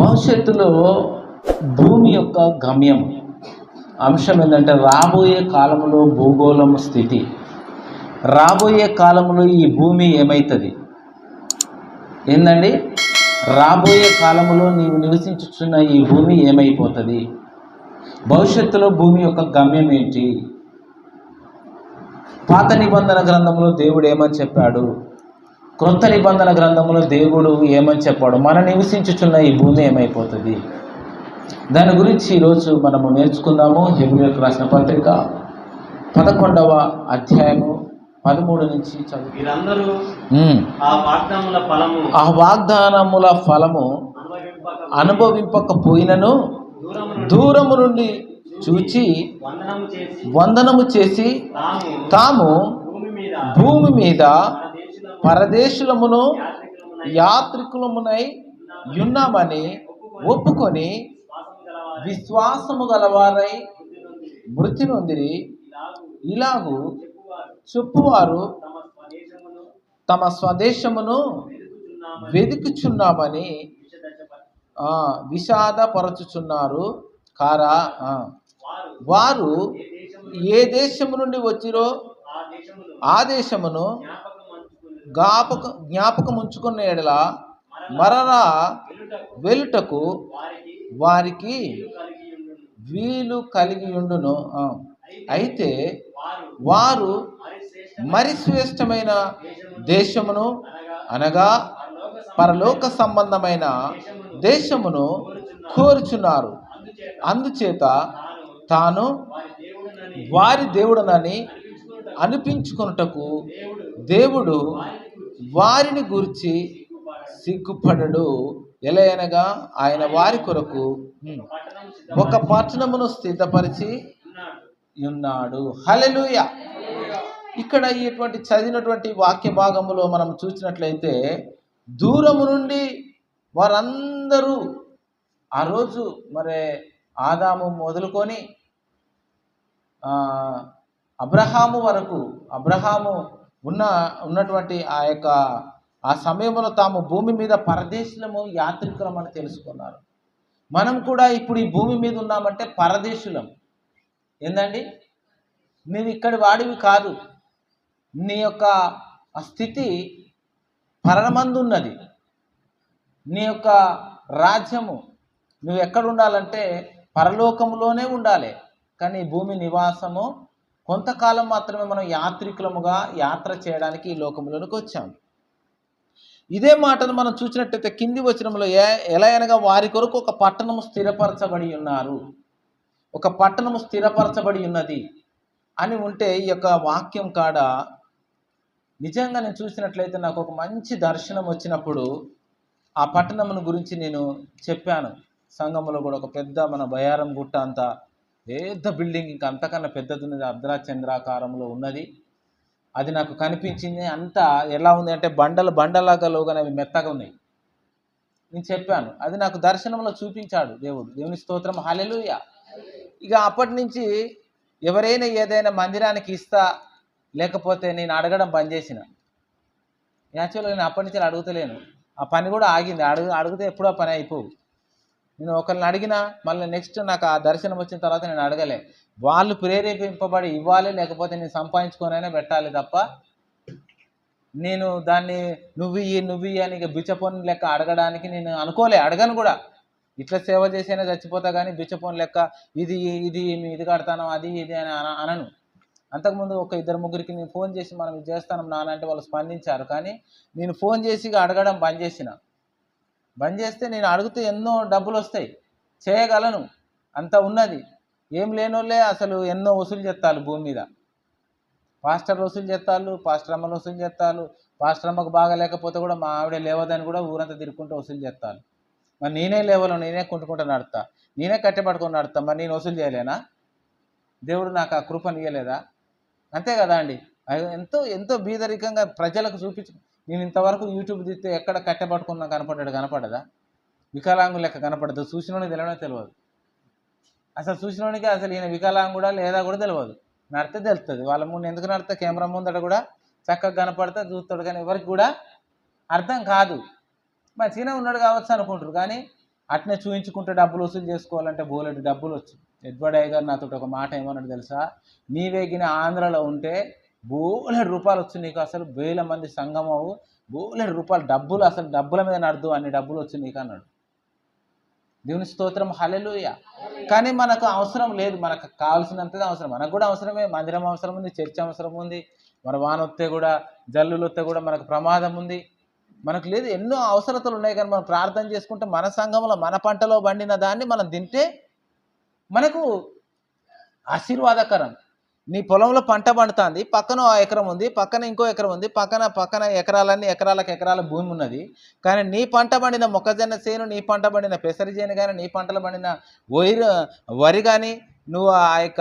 భవిష్యత్తులో భూమి యొక్క గమ్యం అంశం ఏంటంటే రాబోయే కాలంలో భూగోళం స్థితి. రాబోయే కాలంలో ఈ భూమి ఏమవుతుంది ఏందండి? రాబోయే కాలంలో నీవు నివసించుచున్న ఈ భూమి ఏమైపోతుంది? భవిష్యత్తులో భూమి యొక్క గమ్యం ఏంటి? పాత నిబంధన గ్రంథంలో దేవుడు ఏమని చెప్పాడు? క్రొత్త నిబంధన గ్రంథంలో దేవుడు ఏమని చెప్పాడు? మనం నివసించుచున్న ఈ భూమి ఏమైపోతుంది? దాని గురించి ఈరోజు మనము నేర్చుకుందాము. హెబ్రిలకు రాసిన పత్రిక పదకొండవ అధ్యాయము పదమూడు నుంచి చదువు. ఆ వాగ్దానముల ఫలము అనుభవింపకపోయినను దూరము నుండి చూచి వందనము చేసి తాము భూమి మీద పరదేశులమును యాత్రికులమునై ఉన్నామని ఒప్పుకొని విశ్వాసము గలవారై మృతి నొందిరి. ఇలాగు చెప్పువారు తమ స్వదేశమును వెదుకుచున్నామని వెతుకుచున్నామని విషాదపరచుచున్నారు. కారా వారు ఏ దేశము నుండి వచ్చిరో ఆ దేశమును జ్ఞాపక జ్ఞాపకం ఉంచుకున్న ఎడల మరలా వెలుటకు వారికి వీలు కలిగి ఉండును. అయితే వారు మరి శ్రేష్టమైన దేశమును అనగా పరలోక సంబంధమైన దేశమును కోరుచున్నారు. అందుచేత తాను వారి దేవుడనని అనిపించుకున్నటకు అనిపించుకొనుటకు దేవుడు వారిని గురించి సిగ్గుపడడు. ఎలయనగా ఆయన వారి కొరకు ఒక పట్టణమును స్థితపరిచి ఉన్నాడు. హలెలుయ ఇక్కడ ఇటువంటి చదివినటువంటి వాక్య భాగములో మనం చూసినట్లయితే దూరము నుండి వారందరూ ఆ రోజు మరి ఆదాము మొదలుకొని అబ్రహాము వరకు అబ్రహాము ఉన్న ఉన్నటువంటి ఆ యొక్క ఆ సమయంలో తాము భూమి మీద పరదేశులము యాత్రికులం అని తెలుసుకున్నారు. మనం కూడా ఇప్పుడు ఈ భూమి మీద ఉన్నామంటే పరదేశులం. ఏందండి? నువ్వు ఇక్కడి వాడివి కాదు. నీ యొక్క ఆ స్థితి పరమందున్నది నీ యొక్క రాజ్యము నువ్వు ఎక్కడ ఉండాలంటే పరలోకములోనే ఉండాలి. కానీ భూమి నివాసము కొంతకాలం మాత్రమే మనం యాత్రికులముగా యాత్ర చేయడానికి ఈ లోకంలోనికి వచ్చాం. ఇదే మాటను మనం చూసినట్టయితే కింది వచనంలో ఏ ఎలా అనగా వారి కొరకు ఒక పట్టణము స్థిరపరచబడి ఉన్నారు. ఒక పట్టణము స్థిరపరచబడి ఉన్నది అని ఉంటే ఈ యొక్క వాక్యం కాడ నిజంగా నేను చూసినట్లయితే నాకు ఒక మంచి దర్శనం వచ్చినప్పుడు ఆ పట్టణమును గురించి నేను చెప్పాను. సంఘంలో కూడా ఒక పెద్ద మన బయారం గుట్ట అంతా పెద్ద బిల్డింగ్ ఇంకా అంతకన్నా పెద్దది ఉన్నది అర్ధరాచంద్రాకారంలో ఉన్నది. అది నాకు కనిపించింది. అంతా ఎలా ఉంది అంటే బండలు బండలాగా లోగానే అవి మెత్తగా ఉన్నాయి. నేను చెప్పాను అది నాకు దర్శనంలో చూపించాడు దేవుడు. దేవుని స్తోత్రం హల్లెలూయా. ఇక అప్పటి నుంచి ఎవరైనా ఏదైనా మందిరానికి ఇస్తా లేకపోతే నేను అడగడం బంద్ చేసిన. యాక్చువల్గా నేను అప్పటి నుంచి అడుగుతలేను. ఆ పని కూడా ఆగింది. అడుగు అడిగితే ఎప్పుడో పని అయిపోవు. నేను ఒకరిని అడిగినా మళ్ళీ నెక్స్ట్ నాకు ఆ దర్శనం వచ్చిన తర్వాత నేను అడగలే. వాళ్ళు ప్రేరేపింపబడి ఇవ్వాలి లేకపోతే నేను సంపాదించుకొనైనా పెట్టాలి తప్ప నేను దాన్ని నువ్వు ఇయ్యి నువ్వు ఇయ్యి అని ఇక బిచ్చపోని లెక్క అడగడానికి నేను అనుకోలే అడగను కూడా. ఇట్లా సేవ చేసైనా చచ్చిపోతా కానీ బిచ్చపోని లెక్క ఇది ఇది ఇది కడతాను అది ఇది అని అన- అనను. అంతకుముందు ఒక ఇద్దరు ముగ్గురికి నేను ఫోన్ చేసి మనం ఇది చేస్తాను నానంటే వాళ్ళు స్పందించారు. కానీ నేను ఫోన్ చేసి అడగడం బంద్ చేసిన. బంద్ చేస్తే నేను అడిగితే ఎన్నో డబ్బులు వస్తాయి. చేయగలను. అంత ఉన్నది. ఏం లేనోళ్ళే అసలు ఎన్నో వసూలు చేస్తారు భూమి మీద. పాస్టర్ వసూలు చేస్తారు పాస్టర్ అమ్మలు వసూలు చేస్తారు పాస్టర్ అమ్మకు బాగా లేకపోతే కూడా మా ఆవిడ లేవదని కూడా ఊరంతా తిరుగుకుంటూ వసూలు చేస్తారు మరి నేనే లేవను నేనే కుంటుకుంటూ నడుతా నేనే కట్టెపట్టుకొని నడుతా మరి నేను వసూలు చేయలేనా? దేవుడు నాకు ఆ కృపను ఇవ్వలేదా అంతే కదా అండి. అది ఎంతో ఎంతో బీదరికంగా ప్రజలకు చూపించు నేను ఇంతవరకు యూట్యూబ్ తీస్తే ఎక్కడ కట్టెపట్టుకున్నా కనపడ్డాడు కనపడదా? వికలాంగు లెక్క కనపడదు. చూసినోడికి తెలియడం తెలియదు. అసలు చూసినోడికి అసలు ఈయన వికలాంగుడా లేదా కూడా తెలియదు. నడితే తెలుస్తుంది వాళ్ళ ముందు ఎందుకు నడితే కెమెరా ముందట కూడా చక్కగా కనపడితే చూస్తాడు కానీ ఎవరికి కూడా అర్థం కాదు. మంచిగానే ఉన్నాడు కావచ్చు అనుకుంటారు కానీ అట్నే చూయించుకుంటే డబ్బులు వసూలు చేసుకోవాలంటే బోలెడు డబ్బులు వచ్చు ఎడ్వర్డ్ అయ్య గారు నాతో ఒక మాట ఏమన్నాడు తెలుసా? నీవేగిన ఆంధ్రలో ఉంటే బోలెడు రూపాయలు వచ్చు నీకు అసలు వేల మంది సంగమవు బోలెడు రూపాయలు డబ్బులు అసలు డబ్బుల మీద నడదు అన్ని డబ్బులు వచ్చు నీకు అన్నాడు. దేవుని స్తోత్రం హలెలుయ కానీ మనకు అవసరం లేదు మనకు కావాల్సినంతది అవసరం. మనకు కూడా అవసరమే మందిరం అవసరం ఉంది చర్చ అవసరం ఉంది మన వాన వస్తే కూడా జల్లులు వస్తే కూడా మనకు ప్రమాదం ఉంది. మనకు లేదు ఎన్నో అవసరతలు ఉన్నాయి కానీ మనం ప్రార్థన చేసుకుంటే మన సంఘంలో మన పంటలో పండిన దాన్ని మనం తింటే మనకు ఆశీర్వాదకరం. నీ పొలంలో పంట పండుతుంది పక్కన ఆ ఎకరం ఉంది పక్కన ఇంకో ఎకరం ఉంది పక్కన పక్కన ఎకరాలన్నీ ఎకరాలకు ఎకరాల భూమి ఉన్నది. కానీ నీ పంట పండిన మొక్కజొన్న చేను నీ పంట పండిన పెసరి చేను కానీ నీ పంటలు పండిన వైరు వరి కానీ నువ్వు ఆ యొక్క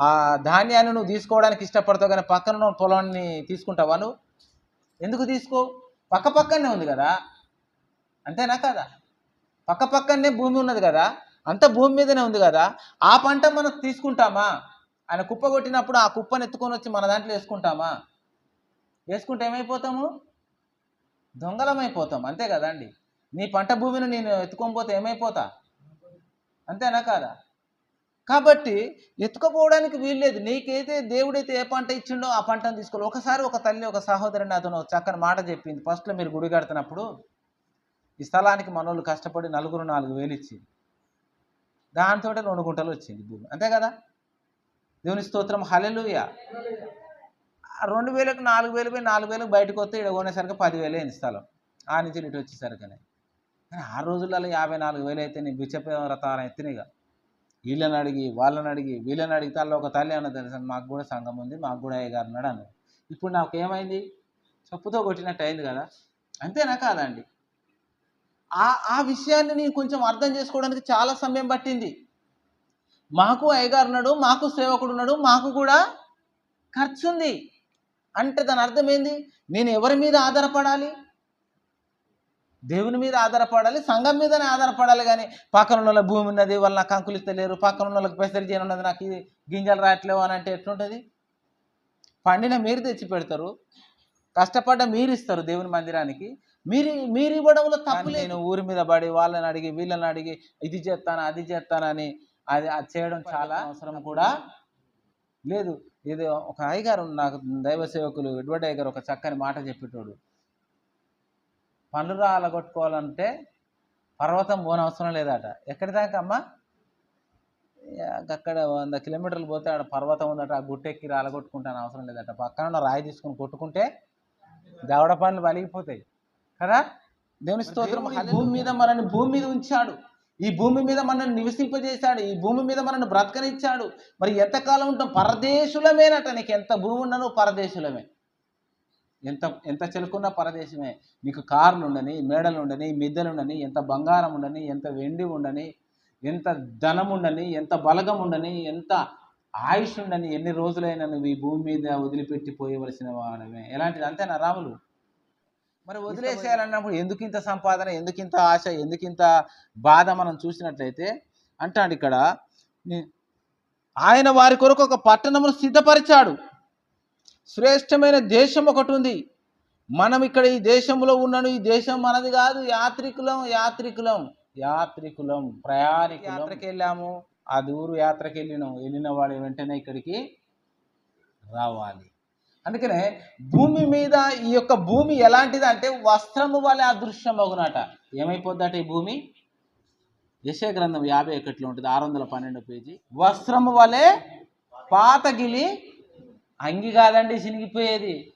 ఆ ధాన్యాన్ని నువ్వు తీసుకోవడానికి ఇష్టపడతావు కానీ పక్కన పొలాన్ని తీసుకుంటావా నువ్వు? ఎందుకు తీసుకో? పక్క పక్కనే ఉంది కదా. అంతేనా కదా? పక్క పక్కనే భూమి ఉన్నది కదా. అంత భూమి మీదనే ఉంది కదా. ఆ పంట మనం తీసుకుంటామా? ఆయన కుప్ప కొట్టినప్పుడు ఆ కుప్పను ఎత్తుకొని వచ్చి మన దాంట్లో వేసుకుంటామా? వేసుకుంటే ఏమైపోతాము? దొంగలమైపోతాం అంతే అంతే కదండి. నీ పంట భూమిని నేను ఎత్తుకొని పోతే ఏమైపోతా? అంతేనా కాదా? కాబట్టి ఎత్తుకపోవడానికి వీల్లేదు. నీకైతే దేవుడైతే ఏ పంట ఇచ్చిండో ఆ పంటను తీసుకోవాలి. ఒకసారి ఒక తల్లి ఒక సహోదరుని అతను చక్కని మాట చెప్పింది. ఫస్ట్లో మీరు గుడి కడుతున్నప్పుడు ఈ స్థలానికి మనోళ్ళు కష్టపడి నలుగురు నాలుగు వేలు ఇచ్చింది. దాంతో రెండు గుంటలు వచ్చింది భూమి. అంతే కదా? దేవుని స్తోత్రం హలెలుయ రెండు వేలకు నాలుగు వేలు పోయి నాలుగు వేలకు బయటకు వస్తే ఇక్కడ కొనేసరికి పదివేలు అయింది స్థలం. ఆ నుంచి ఇటు వచ్చేసరికనే. కానీ ఆ రోజులలో యాభై నాలుగు వేలు అయితే నీ బిచ్చప వ్రతాలు ఎత్తినగా వీళ్ళని అడిగి వాళ్ళని అడిగి వీళ్ళని అడిగితే వాళ్ళు ఒక తల్లి అన్న తెలుసా మాకు కూడా సంఘం ఉంది మాకు కూడా అయ్యగారు అన్నాడు అన్నది. ఇప్పుడు నాకు ఏమైంది? చెప్పుతో కొట్టినట్టు అయింది కదా. అంతేనా కాదండి ఆ ఆ విషయాన్ని నేను కొంచెం అర్థం చేసుకోవడానికి చాలా సమయం పట్టింది. మాకు అయ్యగారు ఉన్నాడు మాకు సేవకుడు ఉన్నాడు మాకు కూడా ఖర్చు ఉంది అంటే దాని అర్థం ఏంది? నేను ఎవరి మీద ఆధారపడాలి? దేవుని మీద ఆధారపడాలి సంఘం మీదనే ఆధారపడాలి కానీ పక్కన ఉన్న వాళ్ళ భూమి ఉన్నది వాళ్ళు నాకు కంకులు ఇస్తలేరు పక్కన ఉన్న వాళ్ళకి పెసరి చేయను ఉన్నది నాకు గింజలు రావట్లేవు అని అంటే ఎట్లుంటుంది? పండిన మీరు తెచ్చి పెడతారు కష్టపడ్డ మీరు ఇస్తారు దేవుని మందిరానికి మీరు మీరు ఇవ్వడంలో తప్పు నేను ఊరి మీద పడి వాళ్ళని అడిగి వీళ్ళని అడిగి ఇది చేస్తాను అది చేస్తానని అది అది చేయడం చాలా అవసరం కూడా. లేదు ఇది ఒక అయ్యగారు నాకు దైవ సేవకులు ఎడ్వర్డ్ అయ్య గారు ఒక చక్కని మాట చెప్పేటోడు. పండ్లు రాలగొట్టుకోవాలంటే పర్వతం పోనవసరం లేదట. ఎక్కడి దాకా అమ్మా అక్కడ వంద కిలోమీటర్లు పోతే ఆడ పర్వతం ఉందట ఆ గుట్టెక్కి రాలగొట్టుకుంటాను అవసరం లేదట. పక్కన ఉన్న రాయి తీసుకుని కొట్టుకుంటే దవడ పనులు వలిగిపోతాయి కదా? దేవుని స్తోత్రం భూమి మీద మనల్ని భూమి మీద ఉంచాడు. ఈ భూమి మీద మనల్ని నివసింపజేశాడు ఈ భూమి మీద మనల్ని బ్రతకనిచ్చాడు. మరి ఎంతకాలం ఉంటాం? పరదేశులమేనట నీకు ఎంత భూమి ఉన్నానో పరదేశులమే. ఎంత ఎంత చెలుకున్నా పరదేశమే. నీకు కార్లు ఉండని మేడలు ఉండని మిద్దెలు ఉండని ఎంత బంగారం ఉండని ఎంత వెండి ఉండని ఎంత ధనం ఉండని ఎంత బలగం ఉండని ఎంత ఆయుష్ ఉండని ఎన్ని రోజులైనా నువ్వు ఈ భూమి మీద వదిలిపెట్టి పోయవలసిన వాడమే ఎలాంటిది? అంతేనా రాములు? మరి వదిలేసేయాలన్నప్పుడు ఎందుకు ఇంత సంపాదన ఎందుకు ఇంత ఆశ ఎందుకు ఇంత బాధ మనం చూసినట్లయితే అంటాడు ఇక్కడ ఆయన వారి కొరకు ఒక పట్టణమును సిద్ధపరిచాడు. శ్రేష్టమైన దేశం ఒకటి ఉంది. మనం ఇక్కడ ఈ దేశంలో ఉన్నాను ఈ దేశం మనది కాదు యాత్రికులం యాత్రికులం యాత్రికులం ప్రయాణికులం. యాత్రకి వెళ్ళాము ఆ దూరు యాత్రకి వెళ్ళినాం వెళ్ళిన వాడు వెంటనే ఇక్కడికి రావాలి. అందుకనే భూమి మీద ఈ యొక్క భూమి ఎలాంటిది అంటే వస్త్రము వలె అదృశ్యం అగునట ఏమైపోద్దట ఈ భూమి? యశయ గ్రంథం యాభై ఒకటిలో ఉంటుంది ఆరు వందల పన్నెండు పేజీ. వస్త్రము వలె పాతగిలి అంగి కాదండి చినిగిపోయేది.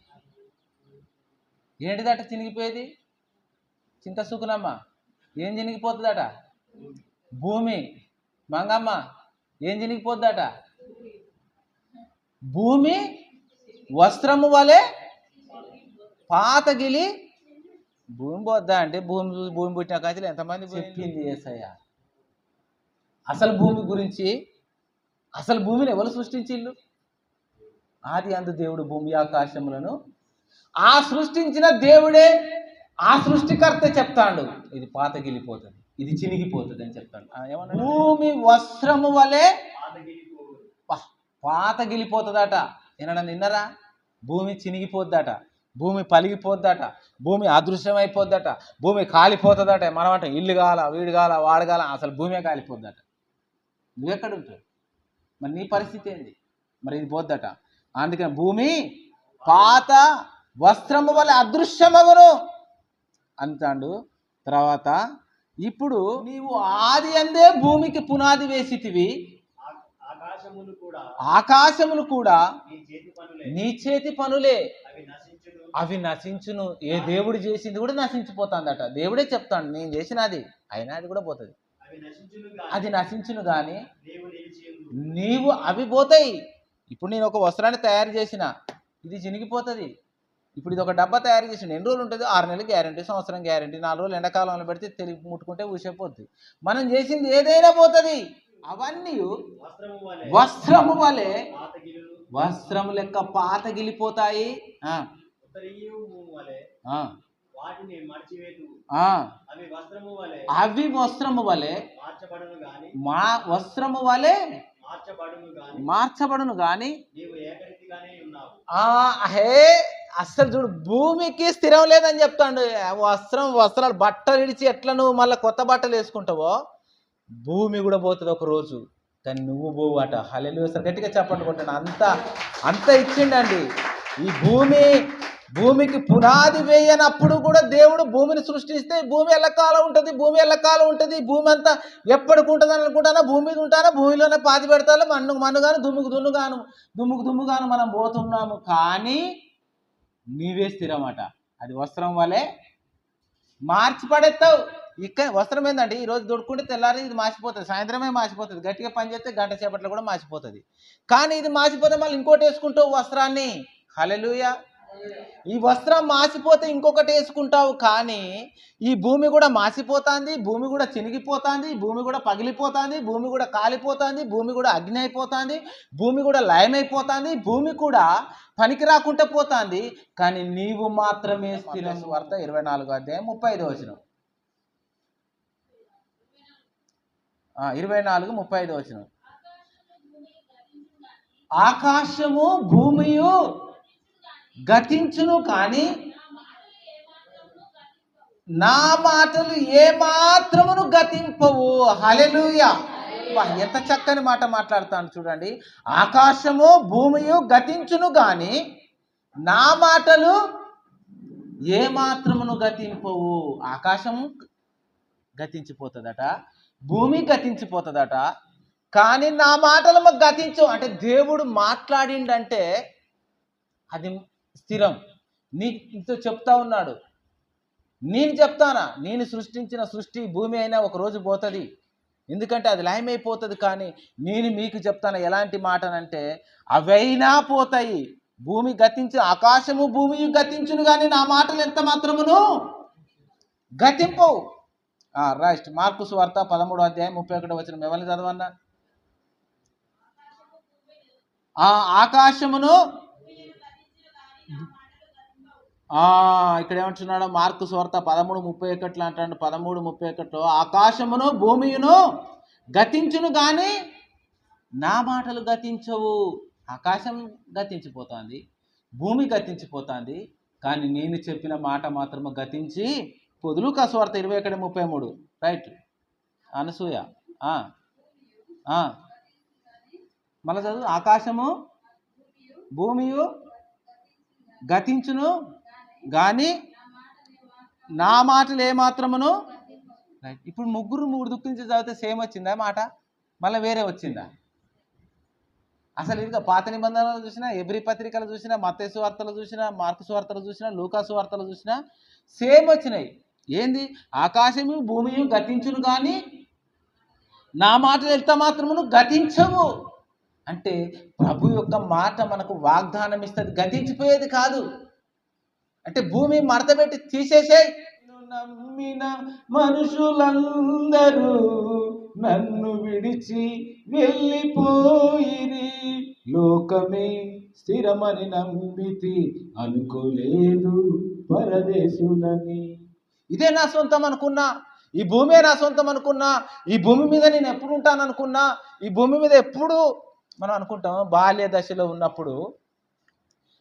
ఏంటిదట చినిగిపోయేది? చింత సుకునమ్మ. ఏం చినిగిపోతుందట? భూమి. మంగమ్మ ఏం చినిగిపోద్దట? భూమి వస్త్రము వలె పాతగిలి భూమి పోద్దా అంటే భూమి భూమి పుట్టిన కాంచెలు ఎంతమంది చెప్పింది ఏసయ్య. అసలు భూమి గురించి అసలు భూమిని ఎవరు సృష్టించిల్లు ఆది అందు దేవుడు భూమి ఆకాశములను. ఆ సృష్టించిన దేవుడే ఆ సృష్టికర్త చెప్తాడు. ఇది పాతగిలిపోతుంది ఇది చినిగిపోతుంది అని చెప్తాడు? భూమి వస్త్రము వలె పాతగిలిపోతుందట ఏమన్నా నిన్నరా భూమి చినిగిపోద్దట భూమి పలిగిపోద్దట భూమి అదృశ్యమైపోద్దట భూమి కాలిపోతుందట. మనం అంటే ఇల్లు కాల వీడు కాల వాడు కాల అసలు భూమే కాలిపోద్దట. నువ్వెక్కడ ఉంటావు? మరి నీ పరిస్థితి ఏంది? మరి ఇది పోద్దట. అందుకని భూమి పాత వస్త్రము వల్ల అదృశ్యమగును అంటాడు. తర్వాత ఇప్పుడు నీవు ఆది అందే భూమికి పునాది వేసితివి. ఆకాశములు కూడా నీ చేతి పనులే. అవి నశించును. ఏ దేవుడు చేసింది కూడా నశించిపోతుందట. దేవుడే చెప్తాడు నేను చేసినది. అయినా అది కూడా పోతుంది. అవి నశించును గాని అది నశించును కానీ. నీవు అవి పోతాయి. ఇప్పుడు నేను ఒక వస్త్రాన్ని తయారు చేసిన ఇది చినిగిపోతుంది. ఇప్పుడు ఇది ఒక డబ్బా తయారు చేసిన ఎన్ని రోజులు ఉంటుంది? ఆరు నెలలు గ్యారంటీ సంవత్సరం గ్యారంటీ నాలుగు రోజులు ఎండాకాలంలో పెడితే తెలివి ముట్టుకుంటే ఊసిపోద్ది మనం చేసింది ఏదైనా పోతుంది. అవన్నీ వస్త్రము వలె వస్త్రము లెక్క పాతగిలిపోతాయి. అవి వస్త్రము వలె అవి వస్త్రము వలె మార్చబడును గాని మా వస్త్రము వలె మార్చబడును గాని హే అస్సలు చూడు భూమికి స్థిరం లేదని చెప్తాడు. వస్త్రం వస్త్రాలు బట్టలు ఇడిచి ఎట్లా నువ్వు మళ్ళీ కొత్త బట్టలు వేసుకుంటావో? భూమి కూడా పోతుంది ఒక రోజు. కానీ నువ్వు పోవు అట. హలెలు వేస్తారు గట్టిగా చెప్పండి కొట్టాను అంత అంత ఇచ్చిండండి. ఈ భూమి భూమికి పునాది వేయనప్పుడు కూడా దేవుడు భూమిని సృష్టిస్తే భూమి ఎల్లకాలం ఉంటుంది భూమి ఎల్లకాలం ఉంటుంది. భూమి అంతా ఎప్పటికి ఉంటుంది అని అనుకుంటానా? భూమి మీద ఉంటానా? భూమిలోనే పాతి పెడతాను. మన్ను మన్నుగాను దుమ్ముకు దున్నుగాను దుమ్ముకు దుమ్ముగాను మనం పోతున్నాము. కానీ నీవే స్థిరమట. అది వస్త్రం వలె మార్చి పడేస్తావు. ఇక్కడ వస్త్రం ఏంటంటే ఈ రోజు దొడుకుంటే తెల్లారి ఇది మాసిపోతుంది సాయంత్రమే మాసిపోతుంది గట్టిగా పని చేస్తే గంట చేపట్లో కూడా మాసిపోతుంది. కానీ ఇది మాసిపోతే మళ్ళీ ఇంకోటి వేసుకుంటావు వస్త్రాన్ని. హలెలుయ ఈ వస్త్రం మాసిపోతే ఇంకొకటి వేసుకుంటావు కానీ ఈ భూమి కూడా మాసిపోతుంది భూమి కూడా చినిగిపోతుంది భూమి కూడా పగిలిపోతుంది భూమి కూడా కాలిపోతుంది భూమి కూడా అగ్ని అయిపోతుంది భూమి కూడా లయమైపోతుంది భూమి కూడా పనికి రాకుండా పోతుంది. కానీ నీవు మాత్రమే స్థిరం వార్త ఇరవై నాలుగో అధ్యాయం ముప్పై ఐదో వచ్చినావు ఇరవై నాలుగు ముప్పై ఐదు వచ్చిన ఆకాశము భూమియు గతించును కానీ నా మాటలు ఏ మాత్రమును గతింపవు హలెలుయా ఎంత చక్కని మాట మాట్లాడతాను చూడండి. ఆకాశము భూమియు గతించును కానీ నా మాటలు ఏ మాత్రమును గతింపవు. ఆకాశము గతించిపోతుందట. భూమి గతించిపోతుందట. కానీ నా మాటలు మాకు గతించు అంటే దేవుడు మాట్లాడిండంటే అది స్థిరం. నీతో చెప్తా ఉన్నాడు. నేను చెప్తానా? నేను సృష్టించిన సృష్టి భూమి అయినా ఒక రోజు పోతుంది. ఎందుకంటే అది లయమైపోతుంది కానీ నేను మీకు చెప్తాను ఎలాంటి మాటనంటే అవైనా పోతాయి. భూమి గతించు ఆకాశము భూమి గతించును కానీ నా మాటలు ఎంత మాత్రమును? గతింపవు. రైట్. మార్కుస్ వార్త పదమూడు అధ్యాయం ముప్పై ఒకటి వచ్చిన ఎవరిని చదవన్నా? ఆ ఆకాశమును ఇక్కడ ఏమంటున్నాడు మార్కు స్వార్త పదమూడు ముప్పై ఒకటిలో అంటాడు. పదమూడు ముప్పై ఒకటిలో ఆకాశమును భూమియును గతించును కానీ నా మాటలు గతించవు. ఆకాశం గతించిపోతుంది భూమి గతించిపోతుంది కానీ నేను చెప్పిన మాట మాత్రము గతించి పొదులు స్వార్థ ఇరవై ఒకటి ముప్పై మూడు. రైట్. అనసూయ. మళ్ళీ చదువు. ఆకాశము భూమియు గతించును కానీ నా మాటలు ఏమాత్రమును రైట్. ఇప్పుడు ముగ్గురు మూడు దుఃఖించి చదివితే సేమ్ వచ్చిందా మాట? మళ్ళీ వేరే వచ్చిందా? అసలు ఇదిగా పాత నిబంధనలు చూసినా ఎబ్రి పత్రికలు చూసినా మత్తేసు వార్తలు చూసినా మార్కుసు వార్తలు చూసినా లూకాసు వార్తలు చూసినా సేమ్ వచ్చినాయి. ఏంది? ఆకాశము భూమియు గతించును కానీ నా మాటలు ఎంత మాత్రమును గతించవు. అంటే ప్రభు యొక్క మాట మనకు వాగ్దానం ఇస్తుంది గతించిపోయేది కాదు. అంటే భూమి మడతపెట్టి తీసేసే నమ్మిన మనుషులందరూ నన్ను విడిచి వెళ్ళిపోయిరి. లోకమే స్థిరమని నమ్మితి అనుకోలేదు పరదేశులని. ఇదే నా సొంతం అనుకున్నా ఈ భూమే నా సొంతం అనుకున్నా ఈ భూమి మీద నేను ఎప్పుడు ఉంటాను అనుకున్నా ఈ భూమి మీద ఎప్పుడు మనం అనుకుంటాం బాల్య దశలో ఉన్నప్పుడు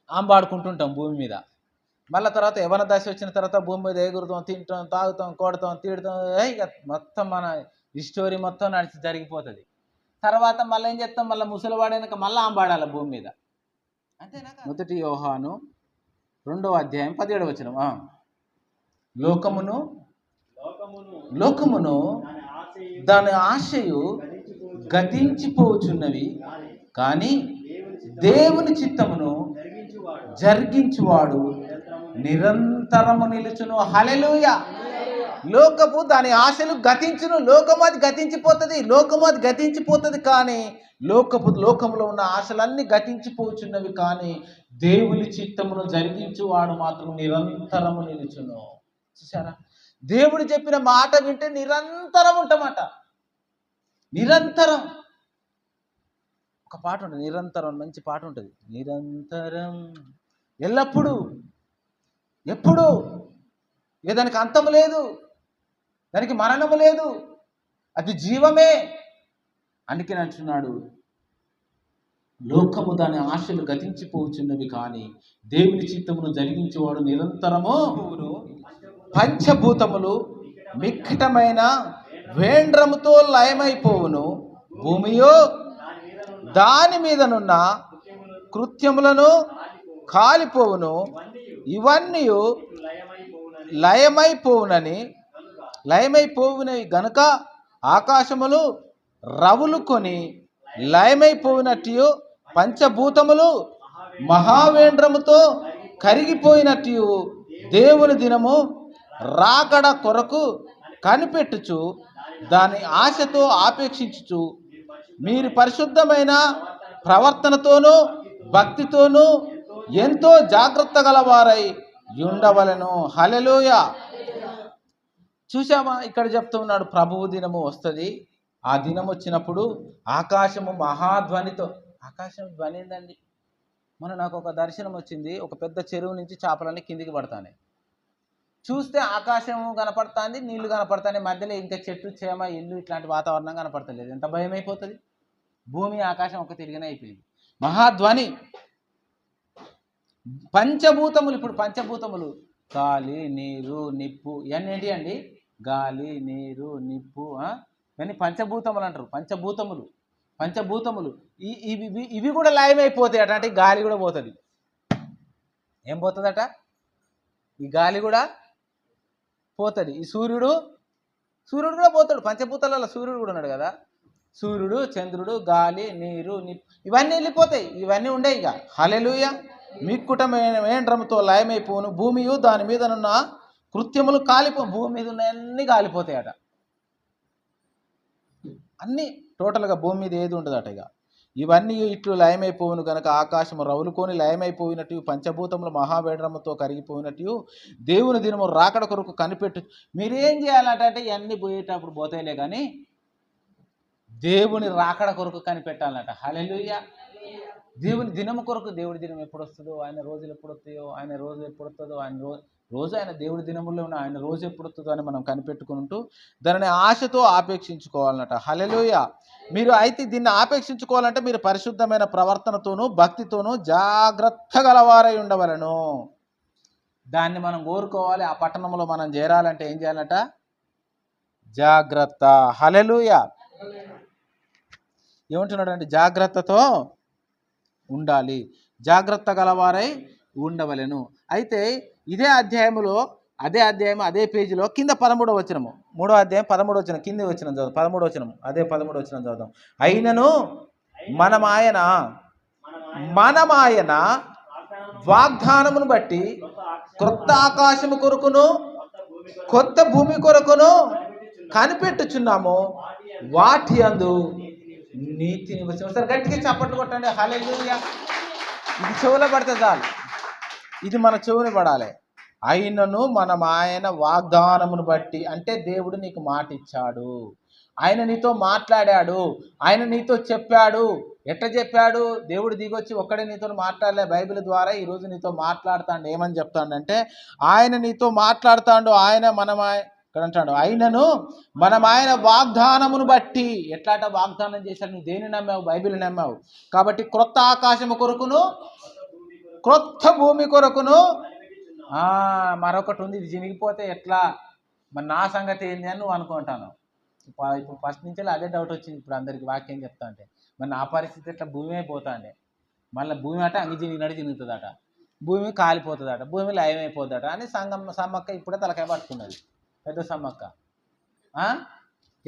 ఆంబాడుకుంటుంటాం భూమి మీద. మళ్ళీ తర్వాత యవన దశ వచ్చిన తర్వాత భూమి మీద ఎగురుతాం తింటాం తాగుతాం కొడతాం తీడతాం ఇక మొత్తం మన ఈ స్టోరీ మొత్తం నడిచి జరిగిపోతుంది. తర్వాత మళ్ళీ ఏం చేస్తాం మళ్ళీ ముసలివాడైనాక మళ్ళీ ఆంబాడాలి భూమి మీద. అంతేనా మొదటి యోహాను రెండవ అధ్యాయం పదిహేడు వచ్చిన లోకమును లోకమును దాని ఆశయు గతించిపోచున్నవి. కానీ దేవుని చిత్తము దేవుని చిత్తమును జరిగించువాడు. నిరంతరము నిలుచును. హలెలూయ లోకపు దాని ఆశలు గతించును. లోకము అది గతించిపోతుంది. లోకము అది గతించిపోతుంది కానీ లోకపు లోకములో ఉన్న ఆశలన్నీ గతించిపోచున్నవి కానీ దేవుని చిత్తమును జరిగించువాడు మాత్రం నిరంతరము నిలుచును. చూసారా దేవుడు చెప్పిన మాట వింటే నిరంతరం ఉంటామట. నిరంతరం. ఒక పాట ఉంటుంది నిరంతరం మంచి పాట ఉంటుంది. నిరంతరం. ఎల్లప్పుడూ. ఎప్పుడు. ఇక దానికి అంతం లేదు. దానికి మరణము లేదు. అది జీవమే. అందుకని అంటున్నాడు. లోకము దాని ఆశలు గతించిపోచున్నవి కానీ దేవుని చిత్తమును జరిగించేవాడు నిరంతరము. పంచభూతములు మిక్కటమైన వేండ్రముతో లయమైపోవును. భూమియో దాని మీదనున్న కృత్యములను కాలిపోవును. ఇవన్నీ లయమైపోవునని లయమైపోవునవి గనుక ఆకాశములు రవులు కొని లయమైపోయినట్టు పంచభూతములు మహావేంద్రముతో కరిగిపోయినట్టు దేవుని దినము రాకడ కొరకు కనిపెట్టుచు దాని ఆశతో ఆపేక్షించుచు మీరు పరిశుద్ధమైన ప్రవర్తనతోనూ భక్తితోనూ ఎంతో జాగ్రత్త గలవారై ఉండవలను. హలెలూయ చూసామా ఇక్కడ చెప్తున్నాడు ప్రభువు దినము వస్తుంది. ఆ దినం వచ్చినప్పుడు ఆకాశము మహాధ్వనితో ఆకాశం ధ్వని ఏందండి మన నాకు ఒక దర్శనం వచ్చింది ఒక పెద్ద చెరువు నుంచి చేపలన్నీ కిందికి పడతానే. చూస్తే ఆకాశం కనపడుతుంది నీళ్ళు కనపడతాయి మధ్యలో ఇంకా చెట్టు చేమ ఇల్లు ఇట్లాంటి వాతావరణం కనపడతలేదు. ఎంత భయం అయిపోతుంది భూమి ఆకాశం ఒక తిరిగిన అయిపోయింది. మహాధ్వని! పంచభూతములు ఇప్పుడు పంచభూతములు. గాలి నీరు నిప్పు ఇవన్నీ ఏంటి అండి? గాలి నీరు నిప్పు ఇవన్నీ పంచభూతములు అంటారు. పంచభూతములు. పంచభూతములు. ఈ ఇవి ఇవి- ఇవి కూడా లయమైపోతాయి అట్లాంటి అంటే గాలి కూడా పోతుంది. ఏం పోతుందట? ఈ గాలి కూడా పోతుంది. ఈ సూర్యుడు సూర్యుడు కూడా పోతాడు. పంచభూతాలలో సూర్యుడు కూడా ఉన్నాడు కదా. సూర్యుడు చంద్రుడు గాలి నీరు ఇవన్నీ వెళ్ళిపోతాయి. ఇవన్నీ ఉండే ఇక. హలెలుయ మిక్కుటమైన వేండ్రముతో లయమైపోను భూమియు దాని మీదనున్న కృత్యములు కాలిపో భూమి మీద ఉన్నవన్నీ కాలిపోతాయట. అన్నీ టోటల్గా భూమి మీద ఏది ఉండదట ఇక. ఇవన్నీ ఇట్లు లయమైపోవును గనక ఆకాశము రవులుకొని లయమైపోయినట్టు పంచభూతములు మహావేడ్రముతో కరిగిపోయినట్టు దేవుని దినము రాకడ కొరకు కనిపెట్టు. మీరేం చేయాలంటే ఇవన్నీ పోయేటప్పుడు పోతాయిలే కానీ దేవుని రాకడ కొరకు కనిపెట్టాలట. హలెలుయ్య దేవుని దినము కొరకు దేవుడి దినం ఎప్పుడు వస్తుందో ఆయన రోజులు ఎప్పుడు వస్తాయో ఆయన రోజు ఎప్పుడు వస్తుందో ఆయన రోజు రోజు ఆయన దేవుడి దినములో ఉన్న ఆయన రోజు ఎప్పుడు వస్తుందో అని మనం కనిపెట్టుకుంటూ దానిని ఆశతో ఆపేక్షించుకోవాలన్నట హలెలుయ మీరు అయితే దీన్ని ఆపేక్షించుకోవాలంటే మీరు పరిశుద్ధమైన ప్రవర్తనతోనూ భక్తితోనూ జాగ్రత్త గలవారై ఉండవలను. దాన్ని మనం కోరుకోవాలి. ఆ పట్టణంలో మనం చేరాలంటే ఏం చేయాలంట? జాగ్రత్త. హలెలుయ ఏమంటున్నాడంటే జాగ్రత్తతో ఉండాలి. జాగ్రత్త గలవారై ఉండవలెను. అయితే ఇదే అధ్యాయములో అదే అధ్యాయం అదే పేజీలో కింద పదమూడో వచనము. మూడో అధ్యాయం పదమూడో వచనం కింద వచ్చిన చదువు పదమూడవ వచనం అదే పదమూడు వచ్చిన చదువుదాం. అయినను మనమాయన మనమాయన వాగ్దానమును బట్టి క్రొత్త ఆకాశము కొరకును కొత్త భూమి కొరకును కనిపెట్టుచున్నాము. వాటి అందు నీతిని వచ్చిన ఒకసారి గట్టిగా చప్పట్లు కొట్టండి. హలే ఇది చెవులో పడితే చాలు. ఇది మన చెవిని పడాలి. అయినను మనం ఆయన వాగ్దానమును బట్టి అంటే దేవుడు నీకు మాట ఇచ్చాడు ఆయన నీతో మాట్లాడాడు. ఆయన నీతో చెప్పాడు. ఎట్లా చెప్పాడు? దేవుడు దిగొచ్చి ఒక్కడే నీతో మాట్లాడలే. బైబిల్ ద్వారా ఈరోజు నీతో మాట్లాడుతాడు. ఏమని చెప్తాడంటే ఆయన నీతో మాట్లాడుతాడు. ఆయన మనం ఇక్కడ అంటాడు ఆయనను మనం ఆయన వాగ్దానమును బట్టి. ఎట్లాట వాగ్దానం చేశాడు. నువ్వు దేని నమ్మావు? బైబిల్ నమ్మావు. కాబట్టి క్రొత్త ఆకాశము కొరకును క్రొత్త భూమి కొరకును మరొకటి ఉంది ఇది చినిగిపోతే ఎట్లా? మరి నా సంగతి ఏంది అని నువ్వు అనుకుంటాను. ఇప్పుడు ఫస్ట్ నుంచి అదే డౌట్ వచ్చింది ఇప్పుడు అందరికి వాక్యం చెప్తా అంటే. మరి నా పరిస్థితి ఎట్లా? భూమి అయిపోతా అంటే. మళ్ళీ భూమి అట అంగి చినిగినట్టు చినుగుతుందట భూమి కాలిపోతుందట భూమి లయమైపోతుందట అని సంగం సమ్మక్క ఇప్పుడే తలకాయ పట్టుకున్నది. పెద్ద సమ్మక్క.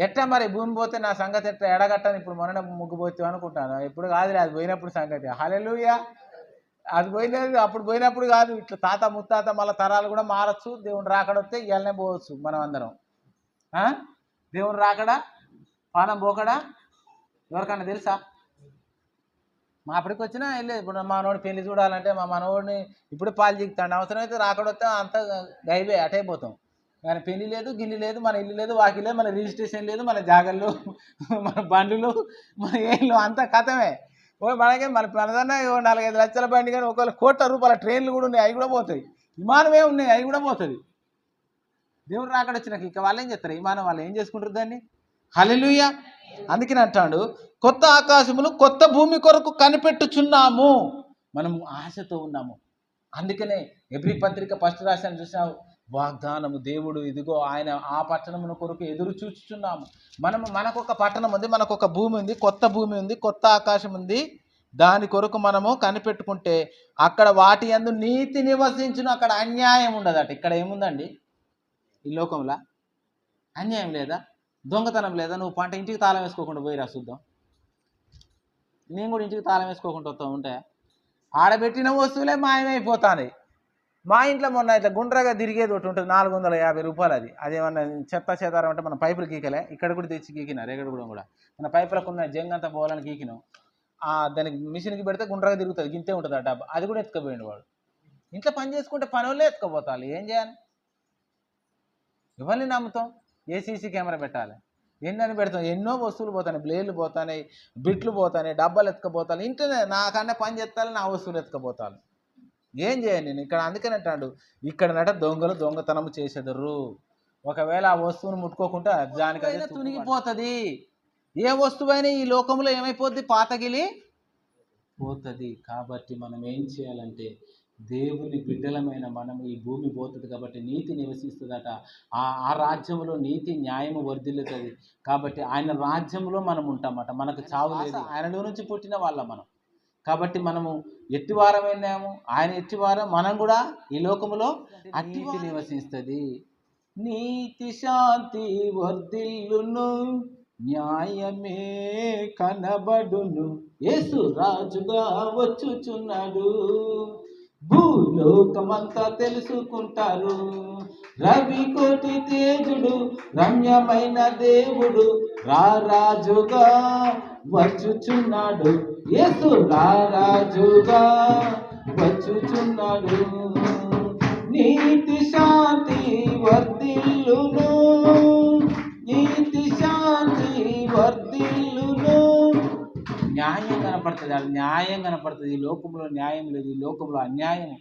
ఎట్లా మరి భూమి పోతే నా సంగతి ఎట్లా ఎడగట్టని ఇప్పుడు మొన్న ముగ్గు పోతే అనుకుంటాను. ఇప్పుడు కాదులే అది పోయినప్పుడు సంగతి. హలెలుయా అది పోయినది అప్పుడు పోయినప్పుడు కాదు ఇట్లా తాత ముత్తాత మళ్ళీ తరాలు కూడా మారచ్చు దేవుని రాకడొస్తే ఇవాళనే పోవచ్చు మనం అందరం దేవుని రాకడా? పానం పోకడా? ఎవరికన్నా తెలుసా? మా అప్పటికి వచ్చినా వెళ్ళేది. ఇప్పుడు మా మనోడి పెళ్ళి చూడాలంటే మా మనోడిని ఇప్పుడు పాలు జీకుతాడు అవసరమైతే రాకడొస్తే అంత గైవే అటైపోతాం కానీ పెళ్ళి లేదు గిల్లి లేదు మన ఇల్లు లేదు వాకి లేదు మన రిజిస్ట్రేషన్ లేదు మన జాగళ్ళు మన బండ్లు మన ఏళ్ళు అంతా కథమే. మనకే మన మనదన్నా నాలుగైదు లక్షల బండి కానీ ఒకవేళ కోట్ల రూపాయల ట్రైన్లు కూడా ఉన్నాయి అవి కూడా పోతాయి. విమానమే ఉన్నాయి అవి కూడా పోతుంది దేవుడు రాకడ వచ్చినాక ఇక వాళ్ళు ఏం చేస్తారు? విమానం వాళ్ళు ఏం చేసుకుంటారు దాన్ని? హలెలుయ అందుకని అంటాడు కొత్త ఆకాశములు కొత్త భూమి కొరకు కనిపెట్టుచున్నాము. మనం ఆశతో ఉన్నాము. అందుకనే ఎబ్రి పత్రిక ఫస్ట్ రాశాను చూసినావు? వాగ్దానము దేవుడు ఇదిగో ఆయన ఆ పట్టణమును కొరకు ఎదురు చూచుచున్నాము. మనము మనకొక పట్టణం ఉంది మనకొక భూమి ఉంది కొత్త భూమి ఉంది కొత్త ఆకాశం ఉంది. దాని కొరకు మనము కనిపెట్టుకుంటే అక్కడ వాటి యందు నీతి నివసించిన అక్కడ అన్యాయం ఉండదట. ఇక్కడ ఏముందండి? ఈ లోకంలో అన్యాయం లేదా? దొంగతనం లేదా? నువ్వు పంట ఇంటికి తాళం వేసుకోకుండా పోయిరా చూద్దాం. నేను కూడా ఇంటికి తాళం వేసుకోకుండా వస్తా ఉంటే ఆడబెట్టిన వస్తువులే మాయమైపోతాయి మా ఇంట్లో మొన్న ఇట్లా గుండ్రగా తిరిగేది ఒకటి ఉంటుంది నాలుగు వందల యాభై రూపాయలు అది. అదేమన్నా చెత్త చెదారం అంటే మన పైపులు గీకలే ఇక్కడ కూడా తెచ్చి గీకినారు ఎక్కడ కూడా. కూడా మన పైపులకు ఉన్న జంగ్ అంతా పోవాలని గీకినాం దానికి మిషన్కి పెడితే గుండ్రగా తిరుగుతుంది గింతే ఉంటుంది ఆ డబ్బా. అది కూడా ఎత్తుకపోయింది వాడు. ఇంట్లో పని చేసుకుంటే పని వాళ్ళే ఎత్తుకపోతారు ఏం చేయాలి? ఎవరిని నమ్ముతాం? ఏసీసీ కెమెరా పెట్టాలి. ఎన్నని పెడతాం? ఎన్నో వస్తువులు పోతాయి బ్లేడ్లు పోతాయి బిట్లు పోతాయి డబ్బాలు ఎత్తుకపోతాయి ఇంటనే నాకన్నా పని చేస్తాను నా వస్తువులు ఎత్తుకపోతాను ఏం చేయను నేను ఇక్కడ అందుకని అంటాడు ఇక్కడ నట దొంగలు దొంగతనం చేసేదరు. ఒకవేళ ఆ వస్తువును ముట్టుకోకుండా దానికైనా తునిగిపోతుంది. ఏ వస్తువైనా ఈ లోకంలో ఏమైపోద్ది? పాతగిలి పోతుంది. కాబట్టి మనం ఏం చేయాలంటే దేవుని బిడ్డలమైన మనం ఈ భూమి పోతుంది కాబట్టి నీతి నివసిస్తుందట. ఆ ఆ రాజ్యంలో నీతి న్యాయము వర్ధిల్లుతుంది. కాబట్టి ఆయన రాజ్యంలో మనం ఉంటామట. మనకు చావు లేదు. ఆయనలో నుంచి పుట్టిన వాళ్ళం మనం. కాబట్టి మనము ఎట్టివారమైనాము ఆయన ఎట్టివారం మనం కూడా ఈ లోకములో నీతి నివసిస్తుంది. నీతి శాంతి వర్ధిల్లును న్యాయమే కనబడును. యేసు రాజుగా వచ్చుచున్నాడు. భూలోకమంతా తెలుసుకుంటారు. రవి కోటి తేజుడు రమ్యమైన దేవుడు రారాజుగా వచ్చుచున్నాడు. యేసు రారాజుగా వచ్చుచున్నాడు. నీతి శాంతి వర్ధిల్లును. నీతి శాంతి వర్ధిల్లును. న్యాయం కనపడుతుంది. అది న్యాయం కనపడుతుంది. ఈ లోకంలో న్యాయం లేదు. ఈ లోకంలో అన్యాయం.